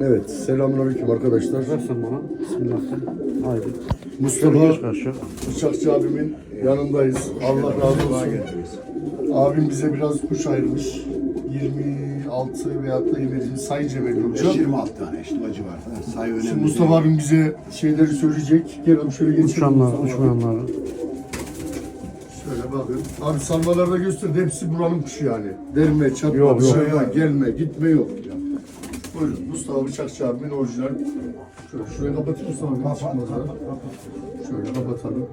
Evet, selamünaleyküm arkadaşlar. Versen bana. Bismillahirrahmanirrahim. Haydi. Mustafa. Bıçakçı abimin yanındayız. Allah razı olsun. Abim bize biraz kuş ayırmış. 26 veyahut da 27 sayınca belli olacak. 26 tane işte o civarda. Sayı önemli. Şimdi Mustafa abim bize şeyleri söyleyecek. Gel abi şöyle geçelim. Uçanlar, Mustafa abi. uçmayanlar. Şöyle bakın. Abi salmalarda gösterdi. Hepsi buranın kuşu yani. Derme, çatma, Yok, yok. dışarıya gelme, gitme yok. Buyurun. Mustafa Bıçakçı abimin orijinal. Şöyle şuraya kapatayım Mustafa abi. Çıkmaz ha. Şöyle kapatalım.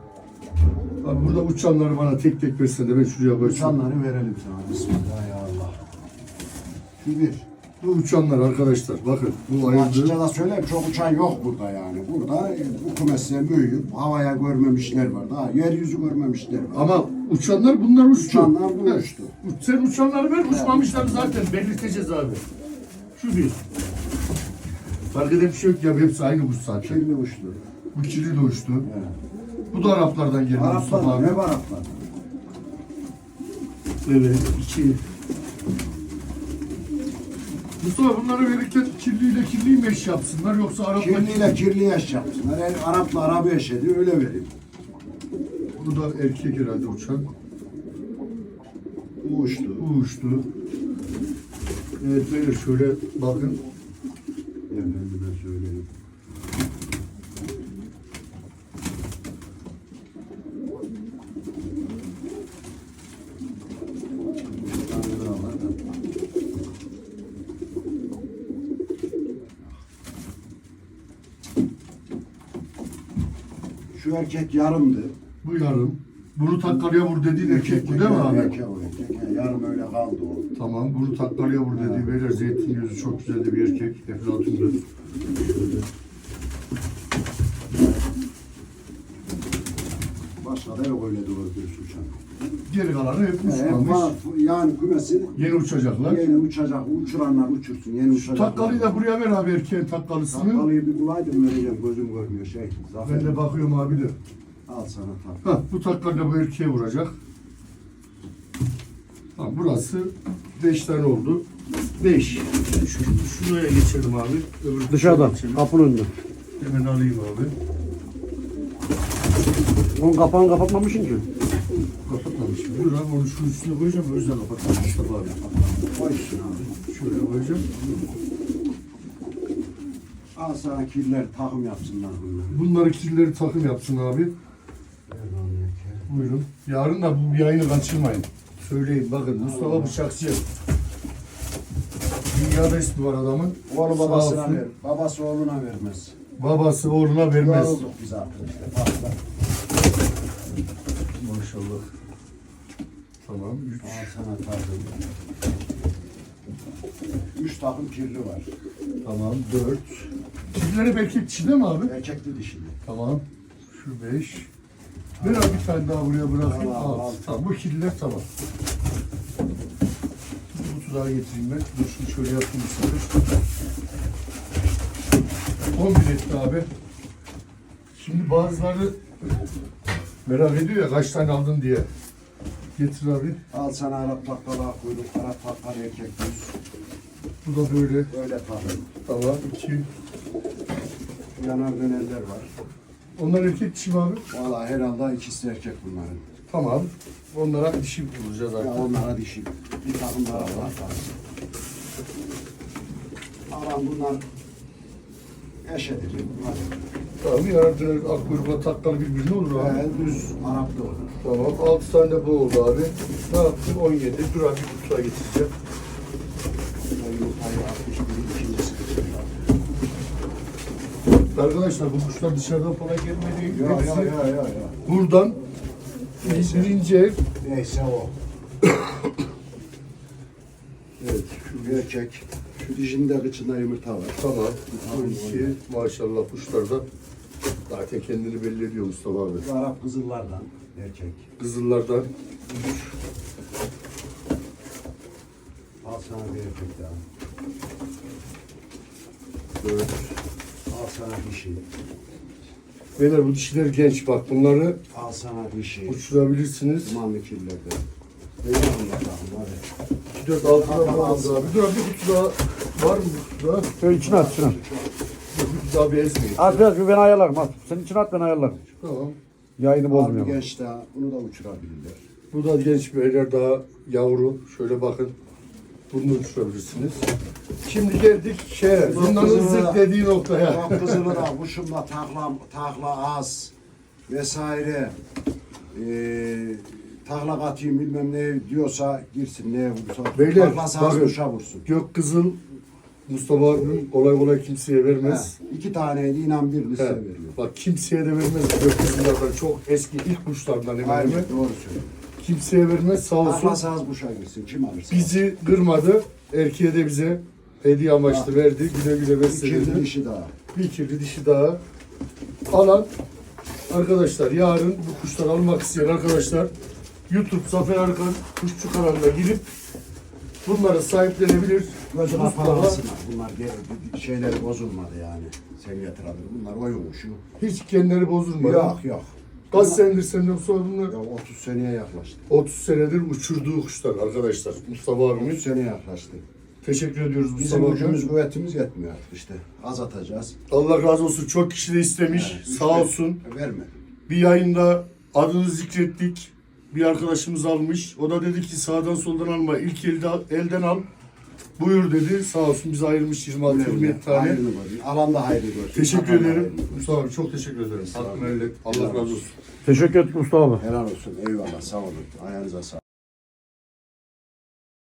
Abi burada uçanları bana tek tek versene de ben şuraya koyayım. Uçanları verelim sana. Bismillah ya Allah. Şu bir. Bu uçanlar arkadaşlar bakın bu Açıkça ayırdı. da söyleyeyim çok uçan yok burada yani. Burada e, bu kümesler büyüyüp havaya görmemişler var. Daha yeryüzü görmemişler var. Ama uçanlar bunlar uçtu. Uçanlar bu Evet. uçtu. Uç- Sen uçanları ver uçmamışlar zaten belirteceğiz abi. Şu bir. Fark eden bir şey yok ya hepsi aynı kuş zaten. Kirli uçtu. Bu kirli de uçtu. Evet. Bu da Araplardan geliyor Mustafa Araplar abi. var Araplar? Evet iki. Mustafa bunları verirken kirliyle kirliyi mi eş yapsınlar yoksa Arapla Kirliyle kirli yaş yapsınlar. Yani Arapla Arap'ı eşedi öyle vereyim. Bu da erkek herhalde uçan. Bu uçtu. Bu uçtu. Evet böyle şöyle bakın. Efendime söyleyeyim. Şu erkek yarımdı. Bu yarım. Bunu takkalıya vur dediğin erkek bu değil mi abi? Erkek o erkek. Yani yarım öyle kaldı o. Tamam. Bunu takkalıya vur dediği beyler zeytin gözü çok güzel de bir erkek. Eflatun'da. Başka da yok öyle doğru dürüst uçan. Geri kalanı hep Evet, uçmamış. var. yani kümesi Yeni uçacaklar. yeni uçacak, uçuranlar uçursun, yeni uçacak. Takkalıyı da buraya ver abi erkeğin takkalısını. Takkalıyı bir bulaydım vereceğim, gözüm görmüyor şey. Zafer, Ben de bakıyorum abi de. Al sana tak. Ha, bu takkal da bu erkeğe vuracak. Tamam, burası 5 tane oldu. 5. Şuraya geçelim abi. Öbür Dışarıda. geçelim. Kapının önünde. Hemen alayım abi. Onun kapağını kapatmamışsın ki. Kapatmamışım. Dur abi onu şunun üstüne koyacağım. O yüzden kapatmamışım Mustafa abi. Koysun abi. Şöyle koyacağım. Al sana kirler takım yapsınlar bunlar. Bunları kirleri takım yapsın abi. Buyurun. Yarın da bu yayını kaçırmayın. Söyleyin bakın Mustafa Bıçakçı. Dünyada ismi var adamın. Oğlu Sağ babasına olsun. ver, babası oğluna vermez. Babası oğluna vermez. Yorulduk biz işte. Bak bak. Maşallah. Tamam. Üç. Al sana takım. Üç takım kirli var. Tamam. Dört. Kirleri belki çile mi abi? Erkekli dişili. Tamam. Şu beş. Ver abi bir tane daha buraya bırakayım. Al. al. Tamam. Bu kirliler tamam. Bu tuzağı getireyim ben. Dur şunu şöyle yapayım istedim. 11 etti abi. Şimdi bazıları merak ediyor ya kaç tane aldın diye. Getir abi. Al sana Arap takkala kuyruk, Arap takkala erkek düz. Bu da böyle. Böyle takım. Tamam. iki. Yanar dönerler var. Onlar erkek dişi mi abi? Valla herhalde ikisi erkek bunların. Tamam. Onlara dişi bulacağız Ya artık. onlara dişi. Bir takım daha var. Alan bunlar eş edecek. Bunlar. Tamam. Yaratırlar akkuyrukla takkalı birbirine olur abi. Ee, düz Arap'ta olur. Tamam. 6 tane de bu oldu abi. Ne yaptın? 17. Dur abi bir kutuya getireceğim. Bunlar Yumurtayı 61, Arkadaşlar bu kuşlar dışarıdan falan gelmedi. Ya Hepsi ya ya ya ya. buradan Neyse. birinci ev. Neyse o. Evet. Şu erkek. Şu dişinde kıçında yumurta var. Tamam. Bu iki. Maşallah kuşlar da zaten kendini belli ediyor Mustafa abi. Bu Arap kızıllardan erkek. Kızıllardan Al sana bir erkek daha. 4. Al sana dişi. Beyler bu dişiler genç bak. Bunları Al sana dişi. uçurabilirsiniz. Dumanlı kirlerde. Eyvallah bakalım hadi. 2, 4, 6 tane aldı abi. Dur abi bir kutu daha Var mı? Var. Şöyle içine at at. Bir daha bir ezmeyin. At biraz bir ben ayarlarım at. Sen içine at ben ayarlarım. Tamam. Yayını Abi bozmayalım. genç daha bunu da uçurabilirler. Bu da genç beyler daha yavru. Şöyle bakın. Bunu uçurabilirsiniz. Şimdi geldik şeye. Kızını- zırt dediği noktaya. Bak kızılı da kuşumla takla, takla az vesaire. Ee, takla katayım bilmem ne diyorsa girsin neye vursa. Beyler, Taklası az bakın. kuşa vursun. Gök Kızıl Mustafa abim kolay kolay kimseye He, vermez. iki taneydi inan bir liste He. veriyor. Bak kimseye de vermez. Gök Kızıl'lardan çok eski ilk kuşlardan hemen Aynen doğru söylüyor. Kimseye vermez sağ olsun. Taklası az kuşa girsin kim alırsa. Bizi kırmadı. Erkeğe de bize hediye amaçlı verdi. Güle güle besledi. dişi daha. Bir kirli dişi daha. Alan arkadaşlar yarın bu kuşları almak isteyen arkadaşlar YouTube Zafer Arkan Kuşçu kanalına girip bunları sahiplenebilir. Gözü Mustafa Bunlar ge- şeyleri bozulmadı yani. Sen getirebilir. Bunlar oyun kuşu. hiç kendileri bozulmadı. Yok yok. Kaç senedir senden sonra bunlar? Ya 30 seneye yaklaştı. 30 senedir uçurduğu kuşlar arkadaşlar. Mustafa 30 abimiz. seneye yaklaştı. Teşekkür ediyoruz Bizim Mustafa gücümüz kuvvetimiz yetmiyor artık işte. Az atacağız. Allah razı olsun. Çok kişi de istemiş. Yani Sağ üç- olsun. Verme. Bir yayında adını zikrettik. Bir arkadaşımız almış. O da dedi ki sağdan soldan alma. İlk elde, elden al. Buyur dedi. Sağ olsun bize ayırmış 26-27 tane. Hayrını görsün. Alan da hayrı görsün. Teşekkür Satan da ederim. hayrını. Mustafa abi çok teşekkür ederim. Hakkını helal et. Allah razı olsun. Teşekkür ettik Mustafa abi. Helal olsun. Eyvallah. Sağ olun. Ayağınıza sağlık.